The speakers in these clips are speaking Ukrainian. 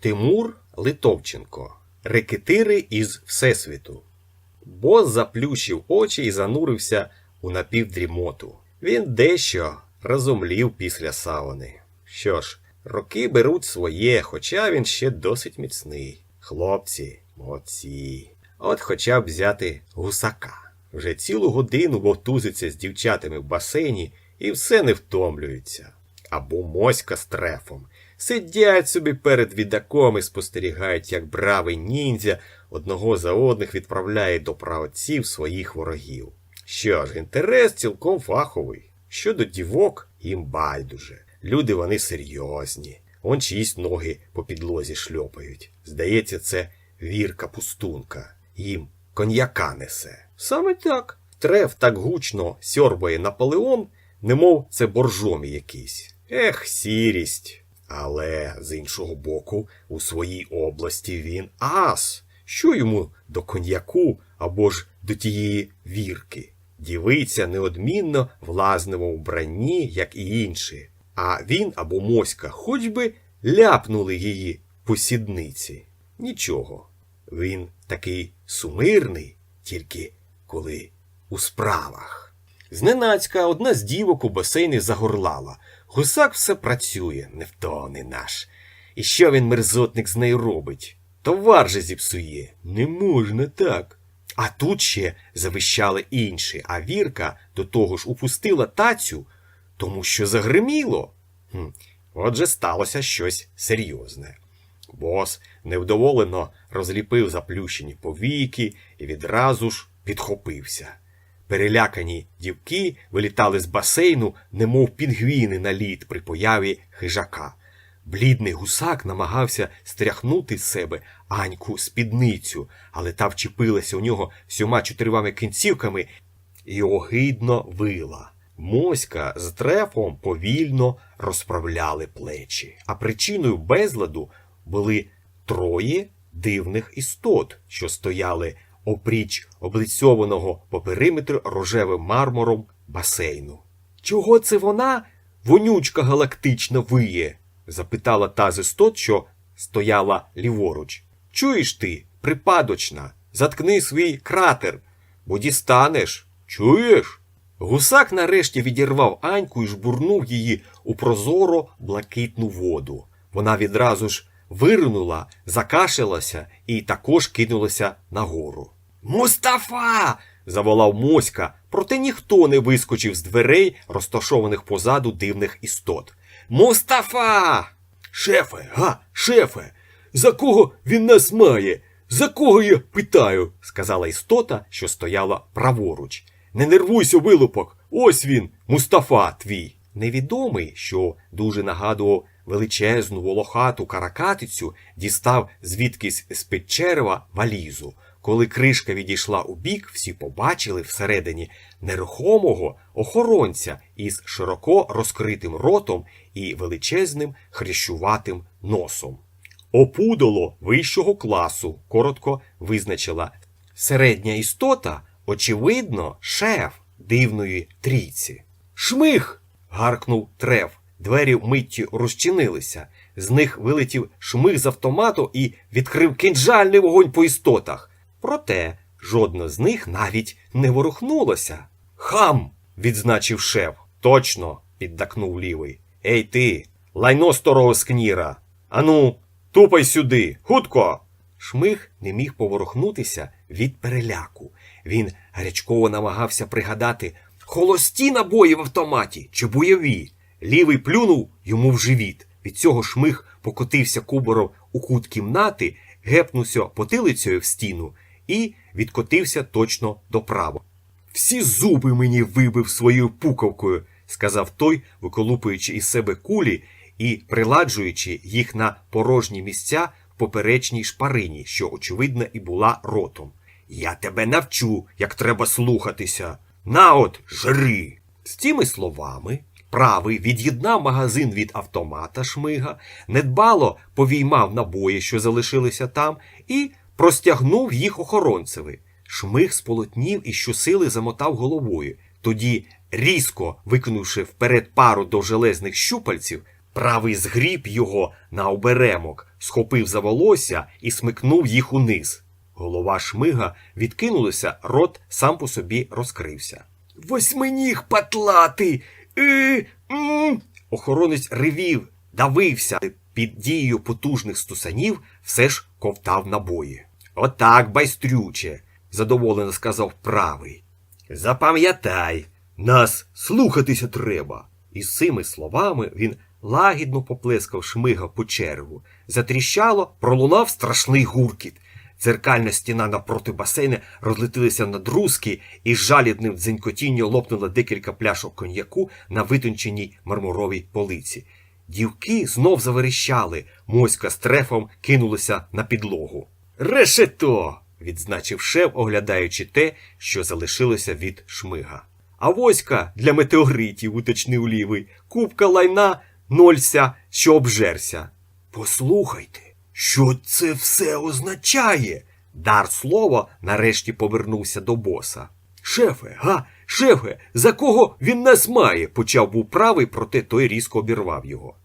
Тимур Литовченко. Рекетири із Всесвіту. Бос заплющив очі і занурився у напівдрімоту. Він дещо розумлів після сауни. Що ж, роки беруть своє, хоча він ще досить міцний. Хлопці, молодці. От хоча б взяти гусака. Вже цілу годину вовтузиться з дівчатами в басейні і все не втомлюється. Або моська з трефом. Сидять собі перед відаком і спостерігають, як бравий ніндзя одного за одних відправляє до праотців своїх ворогів. Що ж, інтерес цілком фаховий. Щодо дівок, їм байдуже. Люди вони серйозні. Он чиїсь ноги по підлозі шльопають. Здається, це вірка пустунка. Їм коньяка несе. Саме так. Треф так гучно сьорбає Наполеон, немов це боржомі якийсь. Ех, сірість. Але з іншого боку, у своїй області він ас. Що йому до коньяку або ж до тієї вірки? Дівиця неодмінно в лазневому вбранні, як і інші, а він або моська хоч би ляпнули її по сідниці. Нічого. Він такий сумирний, тільки коли у справах. Зненацька одна з дівок у басейні загорлала. Гусак все працює, невтомний наш. І що він мерзотник з нею робить? Товар же зіпсує. Не можна так. А тут ще завищали інші, а Вірка до того ж упустила тацю, тому що загриміло. Хм. Отже, сталося щось серйозне. Бос невдоволено розліпив заплющені повіки і відразу ж підхопився. Перелякані дівки вилітали з басейну, немов підгвіни на лід при появі хижака. Блідний гусак намагався стряхнути з себе Аньку спідницю, але та вчепилася у нього всіма чотирьома кінцівками і огидно вила. Моська з трефом повільно розправляли плечі, а причиною безладу були троє дивних істот, що стояли опріч облицьованого по периметру рожевим мармуром басейну. Чого це вона, вонючка галактична, виє? запитала та з істот, що стояла ліворуч. Чуєш ти, припадочна, заткни свій кратер, бо дістанеш. Чуєш? Гусак нарешті відірвав Аньку і жбурнув її у прозоро блакитну воду. Вона відразу ж виринула, закашилася і також кинулася нагору. Мустафа. заволав Моська, проте ніхто не вискочив з дверей, розташованих позаду дивних істот. Мустафа. Шефе, га, шефе, за кого він нас має? За кого я питаю? сказала істота, що стояла праворуч. Не нервуйся, вилупок, ось він, Мустафа твій. Невідомий, що дуже нагадував величезну волохату каракатицю, дістав звідкись з під черева валізу. Коли кришка відійшла у бік, всі побачили всередині нерухомого охоронця із широко розкритим ротом і величезним хрящуватим носом. Опудоло вищого класу, коротко визначила середня істота, очевидно, шеф дивної трійці. Шмих. гаркнув трев. Двері миттю розчинилися. З них вилетів шмих з автомату і відкрив кинджальний вогонь по істотах. Проте жодна з них навіть не ворухнулося. Хам. відзначив шеф. Точно, піддакнув лівий. Ей ти, лайно старого скніра. Ану, тупай сюди, хутко. Шмих не міг поворухнутися від переляку. Він гарячково намагався пригадати холості набої в автоматі чи бойові. Лівий плюнув йому в живіт. Від цього шмих покотився кубором у кут кімнати, гепнувся потилицею в стіну і відкотився точно доправо. Всі зуби мені вибив своєю пукавкою, сказав той, виколупуючи із себе кулі і приладжуючи їх на порожні місця в поперечній шпарині, що, очевидно, і була ротом. Я тебе навчу, як треба слухатися. На от, жри. З цими словами правий від'єднав магазин від автомата шмига, недбало повіймав набої, що залишилися там, і простягнув їх охоронцеві. Шмиг сполотнів і щосили замотав головою. Тоді, різко викинувши вперед пару довжелезних щупальців, Правий згріб його на оберемок, схопив за волосся і смикнув їх униз. Голова шмига відкинулася, рот сам по собі розкрився. Восьминіг патлати! М. Охоронець ревів, давився під дією потужних стусанів, все ж ковтав набої. Отак, байстрюче, задоволено сказав правий. Запам'ятай, нас слухатися треба. І з цими словами він лагідно поплескав шмига по черву. Затріщало, пролунав страшний гуркіт. Дзеркальна стіна напроти басейна розлетілася на друзки і жалібним дзенькотінням лопнуло декілька пляшок коньяку на витонченій мармуровій полиці. Дівки знов заверещали, моська з трефом кинулися на підлогу. Решето! відзначив шеф, оглядаючи те, що залишилося від шмига. А воська для метеоритів, уточнив лівий, купка лайна, нолься, що обжерся. Послухайте, що це все означає? Дар слова нарешті повернувся до боса. Шефе, га, шефе, за кого він нас має? почав був правий, проте той різко обірвав його.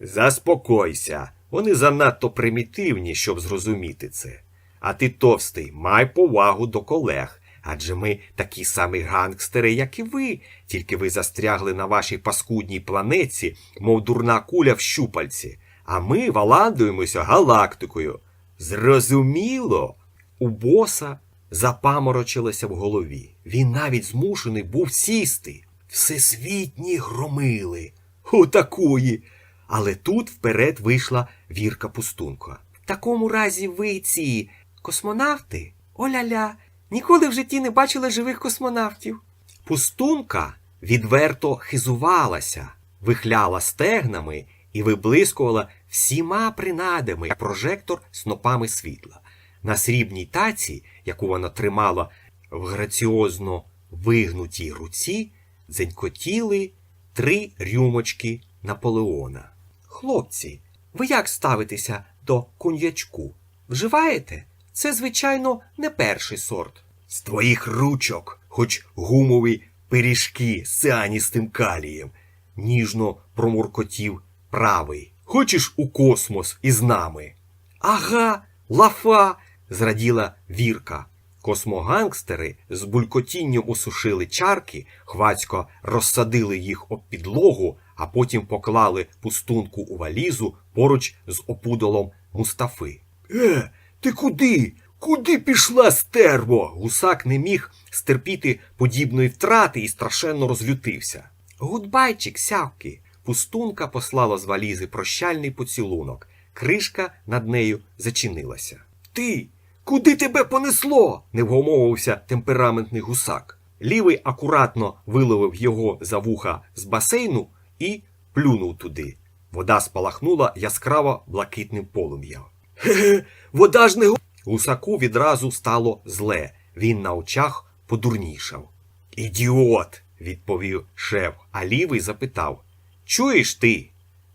Заспокойся, вони занадто примітивні, щоб зрозуміти це. А ти товстий, май повагу до колег. Адже ми такі самі гангстери, як і ви, тільки ви застрягли на вашій паскудній планеті, мов дурна куля в щупальці, а ми валандуємося галактикою. Зрозуміло, у боса запаморочилося в голові. Він навіть змушений був сісти. Всесвітні громили. Отакої. Але тут вперед вийшла Вірка Пустунко. В такому разі ви ці космонавти? Оля-ля, ніколи в житті не бачила живих космонавтів. Пустунка відверто хизувалася, вихляла стегнами і виблискувала всіма принадами, як прожектор снопами світла. На срібній таці, яку вона тримала в граціозно вигнутій руці, дзенькотіли три рюмочки Наполеона. Хлопці, ви як ставитеся до коньячку? Вживаєте? Це, звичайно, не перший сорт. З твоїх ручок, хоч гумові пиріжки з цианістим калієм, ніжно промуркотів правий. Хочеш у космос із нами? Ага, лафа, зраділа Вірка. Космогангстери з булькотінням усушили чарки, хвацько розсадили їх об підлогу, а потім поклали пустунку у валізу поруч з опудолом Мустафи. Е, ти куди? Куди пішла стерво? Гусак не міг стерпіти подібної втрати і страшенно розлютився. Гудбайчик, сявки. Пустунка послала з валізи прощальний поцілунок. Кришка над нею зачинилася. Ти, куди тебе понесло? не вгомовився темпераментний гусак. Лівий акуратно виловив його за вуха з басейну і плюнув туди. Вода спалахнула яскраво блакитним полум'ям. Хе-хе, вода ж не го. Гусаку відразу стало зле. Він на очах подурнішав. Ідіот, відповів шеф, а лівий запитав Чуєш ти?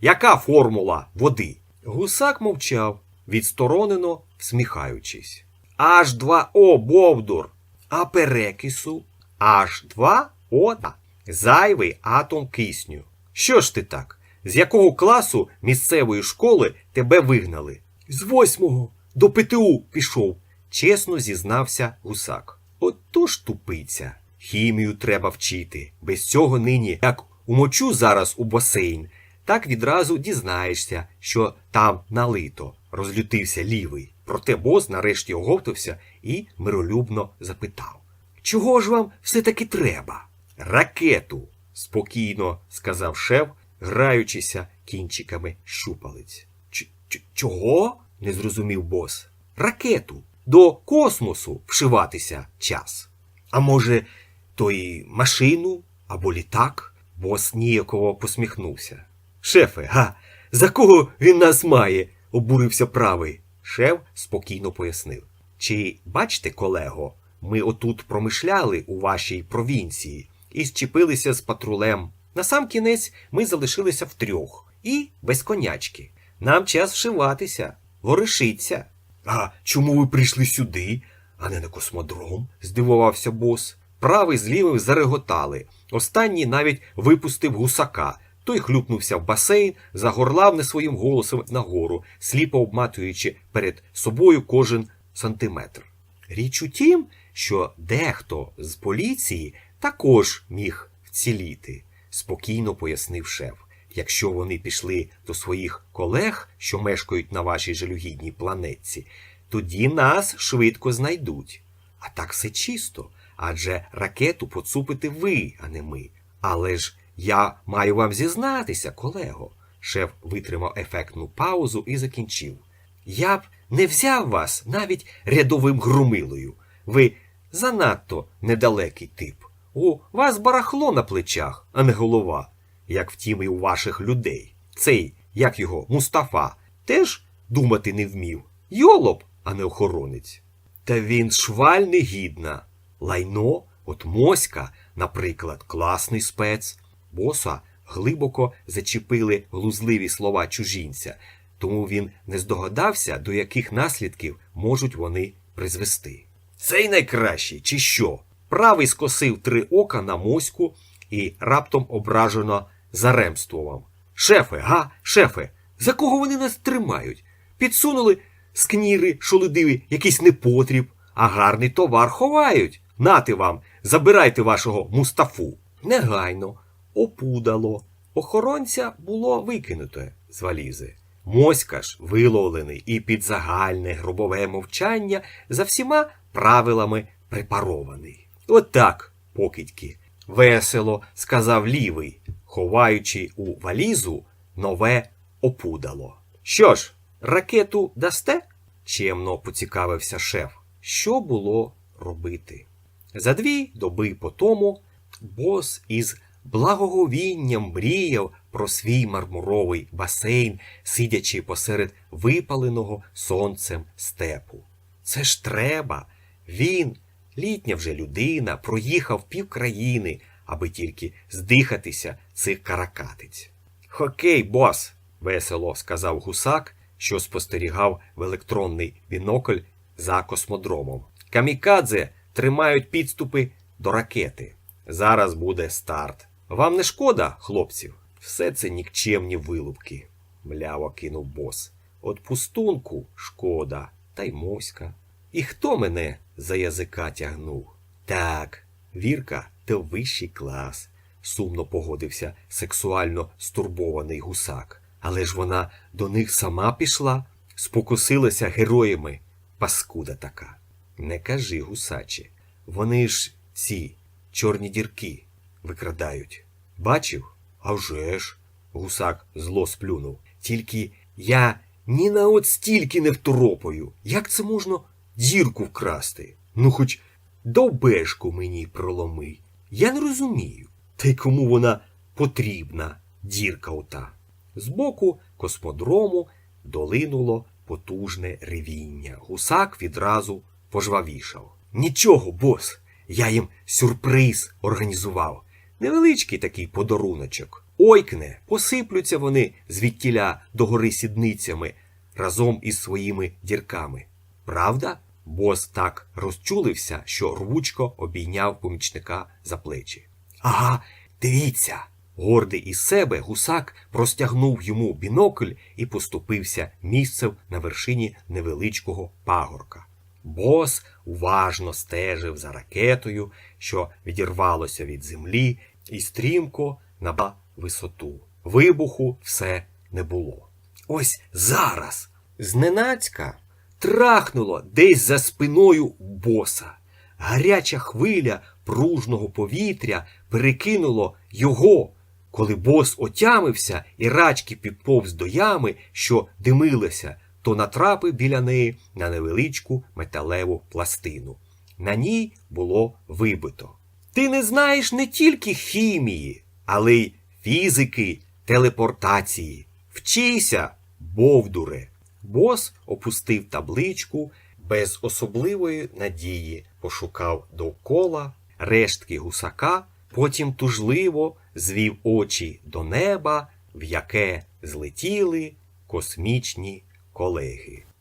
Яка формула води? Гусак мовчав, відсторонено всміхаючись. H2O, Бовдур. А перекису? H2O, та. зайвий атом кисню. Що ж ти так? З якого класу місцевої школи тебе вигнали? З восьмого до ПТУ пішов, чесно зізнався гусак. Отож тупиця. Хімію треба вчити. Без цього нині, як умочу зараз у басейн, так відразу дізнаєшся, що там налито, розлютився лівий. Проте бос нарешті оговтався і миролюбно запитав Чого ж вам все-таки треба? Ракету, спокійно сказав шеф, граючися кінчиками щупалець. «Ч- ч- Чого? не зрозумів бос. Ракету. До космосу вшиватися час. А може, то й машину або літак? Бос ніяково посміхнувся. Шефе, га, за кого він нас має? обурився правий. Шеф спокійно пояснив. Чи бачите, колего, ми отут промишляли у вашій провінції і зчепилися з патрулем. На сам кінець ми залишилися втрьох і без конячки. Нам час вшиватися, воришиться. А чому ви прийшли сюди, а не на космодром? здивувався бос. Правий з лівим зареготали. Останній навіть випустив гусака, Той хлюпнувся в басейн, загорлав не своїм голосом нагору, сліпо обматуючи перед собою кожен сантиметр. Річ у тім, що дехто з поліції також міг вціліти, спокійно пояснив шеф. Якщо вони пішли до своїх колег, що мешкають на вашій жалюгідній планетці, тоді нас швидко знайдуть. А так все чисто, адже ракету поцупите ви, а не ми. Але ж я маю вам зізнатися, колего. Шеф витримав ефектну паузу і закінчив. Я б не взяв вас навіть рядовим громилою. Ви занадто недалекий тип. У вас барахло на плечах, а не голова, як втім і у ваших людей. Цей, як його, Мустафа, теж думати не вмів. Йолоп, а не охоронець. Та він шваль негідна. Лайно, от моська, наприклад, класний спец. Боса глибоко зачепили глузливі слова чужінця, тому він не здогадався, до яких наслідків можуть вони призвести. Цей найкращий, чи що? Правий скосив три ока на моську і раптом ображено заремствував. Шефе, га, шефе, за кого вони нас тримають? Підсунули скніри шолодиві, якийсь непотріб, а гарний товар ховають. Нати вам, забирайте вашого мустафу. Негайно, опудало. Охоронця було викинуте з валізи. Моська ж виловлений і під загальне гробове мовчання за всіма правилами препарований. От так, покидьки, весело сказав лівий, ховаючи у валізу нове опудало. Що ж, ракету дасте? чемно поцікавився шеф. Що було робити? За дві доби по тому бос із благоговінням мріяв про свій мармуровий басейн, сидячи посеред випаленого сонцем степу. Це ж треба. Він, літня вже людина, проїхав півкраїни, аби тільки здихатися цих каракатиць. Хокей, бос, весело сказав гусак, що спостерігав в електронний бінокль за космодромом. Камікадзе тримають підступи до ракети. Зараз буде старт. Вам не шкода, хлопців? Все це нікчемні вилупки, мляво кинув бос. От пустунку шкода, та й моська. І хто мене за язика тягнув? Так, Вірка то вищий клас, сумно погодився сексуально стурбований гусак. Але ж вона до них сама пішла, спокусилася героями. Паскуда така. Не кажи, гусаче, вони ж ці чорні дірки викрадають. Бачив? А вже ж, гусак зло сплюнув. Тільки я ні на от стільки не второпаю. Як це можна дірку вкрасти? Ну, хоч довбешку мені проломи. Я не розумію. Та й кому вона потрібна, дірка ота. Збоку космодрому долинуло потужне ревіння. Гусак відразу пожвавішав. Нічого, бос, я їм сюрприз організував. Невеличкий такий подаруночок. Ойкне, посиплються вони звідтіля догори сідницями разом із своїми дірками. Правда? Бос так розчулився, що рвучко обійняв помічника за плечі. Ага, дивіться. Гордий із себе гусак простягнув йому бінокль і поступився місцем на вершині невеличкого пагорка. Бос уважно стежив за ракетою, що відірвалося від землі, і стрімко набрав висоту. Вибуху все не було. Ось зараз зненацька трахнуло десь за спиною боса. Гаряча хвиля пружного повітря перекинуло його, коли бос отямився і рачки підповз до ями, що димилися, то натрапив біля неї на невеличку металеву пластину. На ній було вибито. Ти не знаєш не тільки хімії, але й фізики, телепортації. Вчися, бовдуре. Бос опустив табличку, без особливої надії пошукав довкола рештки гусака, потім тужливо звів очі до неба, в яке злетіли космічні Colleghi.